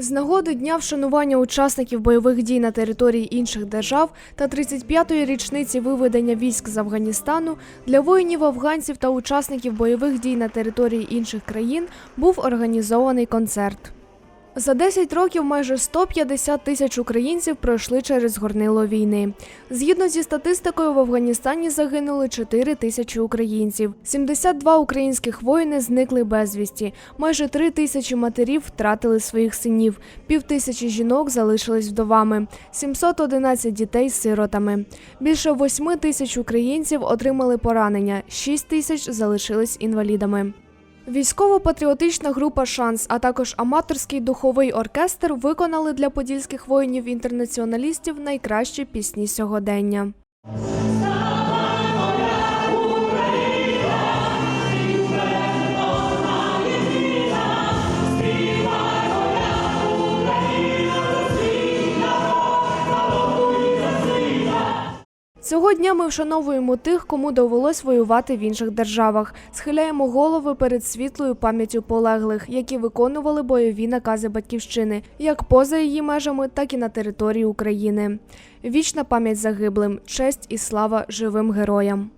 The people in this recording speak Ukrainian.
З нагоди дня вшанування учасників бойових дій на території інших держав та 35-ї річниці виведення військ з Афганістану для воїнів афганців та учасників бойових дій на території інших країн був організований концерт. За 10 років майже 150 тисяч українців пройшли через горнило війни. Згідно зі статистикою, в Афганістані загинули 4 тисячі українців. 72 українських воїни зникли безвісті. Майже 3 тисячі матерів втратили своїх синів. Півтисячі жінок залишились вдовами. 711 дітей сиротами. Більше 8 тисяч українців отримали поранення. 6 тисяч залишились інвалідами. Військово-патріотична група Шанс, а також аматорський духовий оркестр виконали для подільських воїнів-інтернаціоналістів найкращі пісні сьогодення. Цього дня ми вшановуємо тих, кому довелось воювати в інших державах. Схиляємо голови перед світлою пам'яттю полеглих, які виконували бойові накази батьківщини, як поза її межами, так і на території України. Вічна пам'ять загиблим, честь і слава живим героям.